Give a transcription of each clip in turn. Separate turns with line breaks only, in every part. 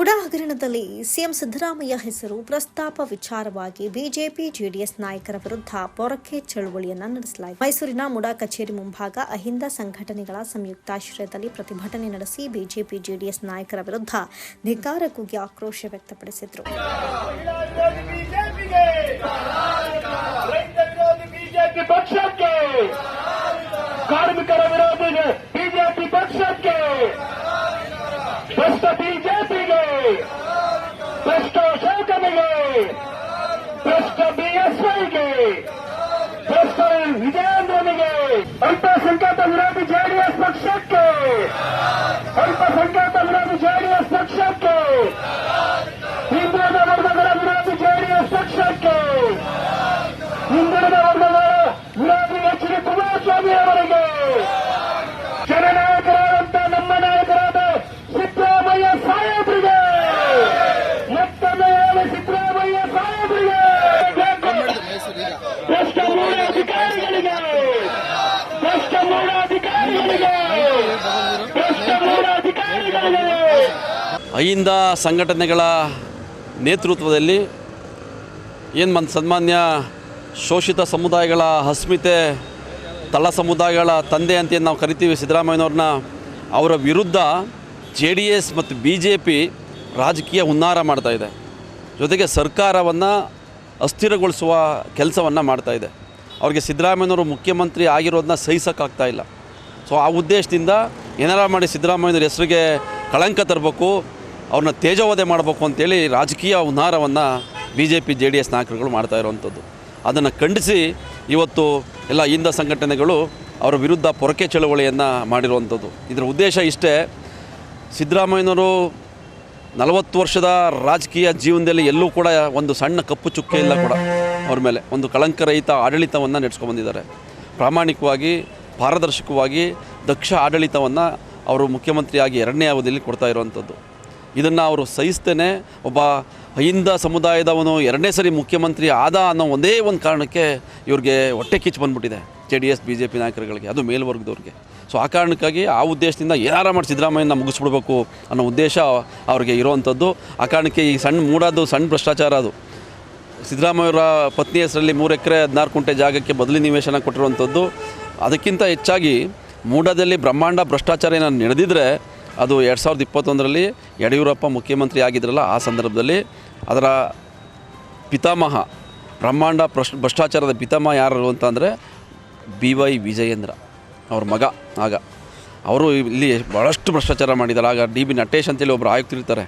ಮುಡಾ ಹಗರಣದಲ್ಲಿ ಸಿಎಂ ಸಿದ್ದರಾಮಯ್ಯ ಹೆಸರು ಪ್ರಸ್ತಾಪ ವಿಚಾರವಾಗಿ ಬಿಜೆಪಿ ಜೆಡಿಎಸ್ ನಾಯಕರ ವಿರುದ್ಧ ಪೊರಕೆ ಚಳುವಳಿಯನ್ನು ನಡೆಸಲಾಯಿತು. ಮೈಸೂರಿನ ಮುಡಾ ಕಚೇರಿ ಮುಂಭಾಗ ಅಹಿಂದ ಸಂಘಟನೆಗಳ ಸಂಯುಕ್ತಾಶ್ರಯದಲ್ಲಿ ಪ್ರತಿಭಟನೆ ನಡೆಸಿ ಬಿಜೆಪಿ ಜೆಡಿಎಸ್ ನಾಯಕರ ವಿರುದ್ಧ ಧಿಕ್ಕಾರ ಕೂಗಿ ಆಕ್ರೋಶ ವ್ಯಕ್ತಪಡಿಸಿದರು.
ಕಾರ್ಮಿಕರ ವಿರೋಧಿ ಬಿಜೆಪಿ ಪಕ್ಷಕ್ಕೆ ಭ್ರಷ್ಟ ಬಿಜೆಪಿಗೆ ಭ್ರಷ್ಟ ಶಾಸಕನಿಗೆ ಭ್ರಷ್ಟ ಬಿಎಸ್ಐಗೆ ಭ್ರಷ್ಟ ವಿಜಯೇಂದ್ರನಿಗೆ ಅಲ್ಪಸಂಖ್ಯಾತ ವಿರೋಧಿ ಜೆಡಿಎಸ್ ಪಕ್ಷಕ್ಕೆ ಅಲ್ಪಸಂಖ್ಯಾತ ವಿರೋಧಿ ಜೆಡಿಎಸ್
ಅಹಿಂದ ಸಂಘಟನೆಗಳ ನೇತೃತ್ವದಲ್ಲಿ ಏನು ಮನ್ ಸನ್ಮಾನ್ಯ ಶೋಷಿತ ಸಮುದಾಯಗಳ ಅಸ್ಮಿತೆ ತಳ ಸಮುದಾಯಗಳ ತಂದೆ ಅಂತ ನಾವು ಕರಿತೀವಿ ಸಿದ್ದರಾಮಯ್ಯನವ್ರನ್ನ, ಅವರ ವಿರುದ್ಧ ಜೆ ಡಿ ಎಸ್ ಮತ್ತು ಬಿ ಜೆ ಪಿ ರಾಜಕೀಯ ಹುನ್ನಾರ ಮಾಡ್ತಾಯಿದೆ ಜೊತೆಗೆ ಸರ್ಕಾರವನ್ನು ಅಸ್ಥಿರಗೊಳಿಸುವ ಕೆಲಸವನ್ನು ಮಾಡ್ತಾ ಇದೆ. ಅವ್ರಿಗೆ ಸಿದ್ದರಾಮಯ್ಯನವರು ಮುಖ್ಯಮಂತ್ರಿ ಆಗಿರೋದನ್ನ ಸಹಿಸೋಕ್ಕಾಗ್ತಾ ಇಲ್ಲ. ಸೊ ಆ ಉದ್ದೇಶದಿಂದ ಏನಾರ ಮಾಡಿ ಸಿದ್ದರಾಮಯ್ಯನವ್ರ ಹೆಸರಿಗೆ ಕಳಂಕ ತರಬೇಕು ಅವ್ರನ್ನ ತೇಜೋವಧೆ ಮಾಡಬೇಕು ಅಂತೇಳಿ ರಾಜಕೀಯ ಹುನ್ನಾರವನ್ನು B J P J D S ನಾಯಕರುಗಳು ಮಾಡ್ತಾ ಇರುವಂಥದ್ದು. ಅದನ್ನು ಖಂಡಿಸಿ ಇವತ್ತು ಎಲ್ಲ ಹಿಂದ ಸಂಘಟನೆಗಳು ಅವರ ವಿರುದ್ಧ ಪೊರಕೆ ಚಳವಳಿಯನ್ನು ಮಾಡಿರುವಂಥದ್ದು. ಇದರ ಉದ್ದೇಶ ಇಷ್ಟೇ, ಸಿದ್ದರಾಮಯ್ಯನವರು ನಲವತ್ತು ವರ್ಷದ ರಾಜಕೀಯ ಜೀವನದಲ್ಲಿ ಎಲ್ಲೂ ಕೂಡ ಒಂದು ಸಣ್ಣ ಕಪ್ಪು ಚುಕ್ಕೆ ಇಲ್ಲ ಕೂಡ ಅವ್ರ ಮೇಲೆ. ಒಂದು ಕಳಂಕರಹಿತ ಆಡಳಿತವನ್ನು ನಡೆಸ್ಕೊಂಡ್ಬಂದಿದ್ದಾರೆ ಪ್ರಾಮಾಣಿಕವಾಗಿ, ಪಾರದರ್ಶಕವಾಗಿ ದಕ್ಷ ಆಡಳಿತವನ್ನು ಅವರು ಮುಖ್ಯಮಂತ್ರಿಯಾಗಿ ಎರಡನೇ ಅವಧಿಯಲ್ಲಿ ಕೊಡ್ತಾ ಇರುವಂಥದ್ದು. ಇದನ್ನು ಅವರು ಸಹಿಸ್ತೇನೆ. ಒಬ್ಬ ಹಿಂದ ಸಮುದಾಯದವನು ಎರಡನೇ ಸರಿ ಮುಖ್ಯಮಂತ್ರಿ ಆದ ಅನ್ನೋ ಒಂದೇ ಒಂದು ಕಾರಣಕ್ಕೆ ಇವ್ರಿಗೆ ಹೊಟ್ಟೆ ಕಿಚ್ಚು ಬಂದ್ಬಿಟ್ಟಿದೆ J D S B J P ನಾಯಕರುಗಳಿಗೆ, ಅದು ಮೇಲ್ವರ್ಗದವ್ರಿಗೆ. ಸೊ ಆ ಕಾರಣಕ್ಕಾಗಿ ಆ ಉದ್ದೇಶದಿಂದ ಏನಾರ ಮಾಡಿ ಸಿದ್ದರಾಮಯ್ಯನ ಮುಗಿಸ್ಬಿಡ್ಬೇಕು ಅನ್ನೋ ಉದ್ದೇಶ ಅವ್ರಿಗೆ ಇರುವಂಥದ್ದು ಆ ಕಾರಣಕ್ಕೆ ಈ ಸಣ್ಣ ಮೂಡೋದು ಸಣ್ಣ ಭ್ರಷ್ಟಾಚಾರ ಅದು. ಸಿದ್ದರಾಮಯ್ಯವರ ಪತ್ನಿ ಹೆಸರಲ್ಲಿ ಮೂರು ಎಕರೆ ಹದಿನಾರು ಕುಂಟೆ ಜಾಗಕ್ಕೆ ಬದಲಿ ನಿವೇಶನ ಕೊಟ್ಟಿರುವಂಥದ್ದು ಅದಕ್ಕಿಂತ ಹೆಚ್ಚಾಗಿ ಮೂಡದಲ್ಲಿ ಬ್ರಹ್ಮಾಂಡ ಭ್ರಷ್ಟಾಚಾರ ಏನಾದ್ರು ನಡೆದಿದ್ದರೆ ಅದು ಎರಡು ಸಾವಿರದ ಇಪ್ಪತ್ತೊಂದರಲ್ಲಿ ಯಡಿಯೂರಪ್ಪ ಮುಖ್ಯಮಂತ್ರಿ ಆಗಿದ್ರಲ್ಲ, ಆ ಸಂದರ್ಭದಲ್ಲಿ ಅದರ ಪಿತಾಮಹ, ಬ್ರಹ್ಮಾಂಡ ಪ್ರಶ್, ಭ್ರಷ್ಟಾಚಾರದ ಪಿತಾಮಹ ಯಾರು ಅಂತಂದರೆ ಬಿ ವೈ ವಿಜಯೇಂದ್ರ ಅವ್ರ ಮಗ, ಆಗ. ಅವರು ಇಲ್ಲಿ ಭಾಳಷ್ಟು ಭ್ರಷ್ಟಾಚಾರ ಮಾಡಿದ್ದಾರೆ. ಆಗ ಡಿ ಬಿ ನಟೇಶ್ ಅಂತೇಳಿ ಒಬ್ಬರು ಆಯುಕ್ತಿರ್ತಾರೆ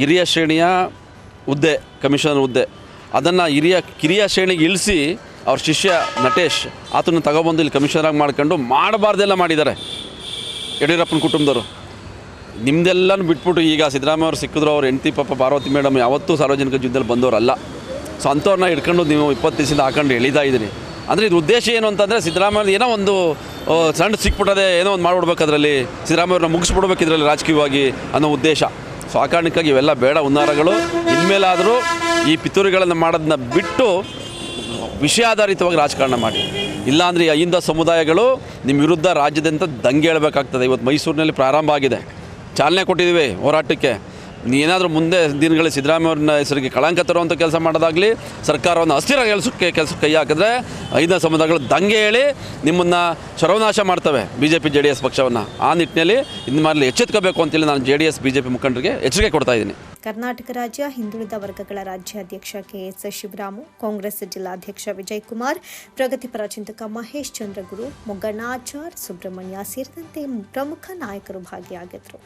ಹಿರಿಯ ಶ್ರೇಣಿಯ ಹುದ್ದೆ, ಕಮಿಷನರ್ ಹುದ್ದೆ, ಅದನ್ನು ಹಿರಿಯ, ಕಿರಿಯ ಶ್ರೇಣಿಗೆ ಇಳಿಸಿ ಅವ್ರ ಶಿಷ್ಯ ನಟೇಶ್ ಆತನ ತಗೊಬಂದು ಇಲ್ಲಿ ಕಮಿಷನರಾಗಿ ಮಾಡ್ಕೊಂಡು ಮಾಡಬಾರ್ದೆಲ್ಲ ಮಾಡಿದ್ದಾರೆ. ಯಡಿಯೂರಪ್ಪನ ಕುಟುಂಬದವರು. ನಿಮ್ಮದೆಲ್ಲನೂ ಬಿಟ್ಬಿಟ್ಟು ಈಗ ಸಿದ್ದರಾಮಯ್ಯ ಅವರು ಸಿಕ್ಕಿದ್ರು, ಅವ್ರು ಹೆಂಡತಿ ಪಾಪ ಪಾರ್ವತಿ ಮೇಡಮ್ ಯಾವತ್ತೂ ಸಾರ್ವಜನಿಕ ಜೀವನದಲ್ಲಿ ಬಂದವರಲ್ಲ. ಸೊ ಅಂಥವ್ರನ್ನ ಇಟ್ಕೊಂಡು ನೀವು ಇಪ್ಪತ್ತು ದಿವಸದಿಂದ ಹಾಕೊಂಡು ಎಳಿತಾ ಇದ್ದೀನಿ ಅಂದರೆ ಇದು ಉದ್ದೇಶ ಏನು ಅಂತಂದರೆ ಸಿದ್ದರಾಮಯ್ಯ ಏನೋ ಒಂದು ಸಣ್ಣ ಸಿಕ್ಬಿಟ್ಟದೆ ಏನೋ ಒಂದು ಮಾಡ್ಬಿಡ್ಬೇಕು ಅದರಲ್ಲಿ. ಸಿದ್ದರಾಮಯ್ಯವ್ರನ್ನ ಮುಗಿಸ್ಬಿಡ್ಬೇಕು ಇದರಲ್ಲಿ ರಾಜಕೀಯವಾಗಿ ಅನ್ನೋ ಉದ್ದೇಶ. ಸೊ ಆ ಕಾರಣಕ್ಕಾಗಿ ಇವೆಲ್ಲ ಬೇಡ ಉನ್ನಾರಗಳು ಇನ್ಮೇಲಾದರೂ ಈ ಪಿತೂರಿಗಳನ್ನು ಮಾಡೋದನ್ನ ಬಿಟ್ಟು ವಿಷಯಾಧಾರಿತವಾಗಿ ರಾಜಕಾರಣ ಮಾಡಿ. ಇಲ್ಲಾಂದರೆ ಅಹಿಂದ ಸಮುದಾಯಗಳು ನಿಮ್ಮ ವಿರುದ್ಧ ರಾಜ್ಯದಂತ ದಂಗೆ ಹೇಳಬೇಕಾಗ್ತದೆ. ಇವತ್ತು ಮೈಸೂರಿನಲ್ಲಿ ಪ್ರಾರಂಭ ಆಗಿದೆ. ಚಾಲನೆ ಕೊಟ್ಟಿದ್ದೀವಿ ಹೋರಾಟಕ್ಕೆ. ಏನಾದರೂ ಮುಂದೆ ದಿನಗಳಲ್ಲಿ ಸಿದ್ದರಾಮಯ್ಯವ್ರನ್ನ ಹೆಸರಿಗೆ ಕಳಂಕ ತರುವಂಥ ಕೆಲಸ ಮಾಡೋದಾಗಲಿ ಸರ್ಕಾರವನ್ನು ಅಸ್ಥಿರ ಕೆಲಸಕ್ಕೆ ಕೆಲಸಕ್ಕೆ ಕೈ ಹಾಕಿದ್ರೆ ಐದನೇ ಸಮುದಾಯಗಳು ದಂಗೆ ಹೇಳಿ ನಿಮ್ಮನ್ನು ಸರ್ವನಾಶ ಮಾಡ್ತವೆ B J P J D S ಪಕ್ಷವನ್ನು. ಆ ನಿಟ್ಟಿನಲ್ಲಿ ಇನ್ನು ಮಾಡಲಿ ಎಚ್ಚೆತ್ಕೋಬೇಕು ಅಂತೇಳಿ ನಾನು J D S B J P ಮುಖಂಡರಿಗೆ ಎಚ್ಚರಿಕೆ ಕೊಡ್ತಾ ಇದ್ದೀನಿ.
ಕರ್ನಾಟಕ ರಾಜ್ಯ, ಹಿಂದುಳಿದ ವರ್ಗಗಳ ರಾಜ್ಯಾಧ್ಯಕ್ಷ ಕೆಎಸ್ ಶಿವರಾಮು, ಕಾಂಗ್ರೆಸ್ ಜಿಲ್ಲಾಧ್ಯಕ್ಷ ವಿಜಯ್ ಕುಮಾರ್ ಪ್ರಗತಿಪರ ಚಿಂತಕ ಮಹೇಶ್ ಚಂದ್ರಗುರು ಮೊಗ್ಗಣ್ಣಾಚಾರ್ ಸುಬ್ರಹ್ಮಣ್ಯ ಸೇರಿದಂತೆ ಪ್ರಮುಖ ನಾಯಕರು ಭಾಗಿಯಾಗಿದ್ದರು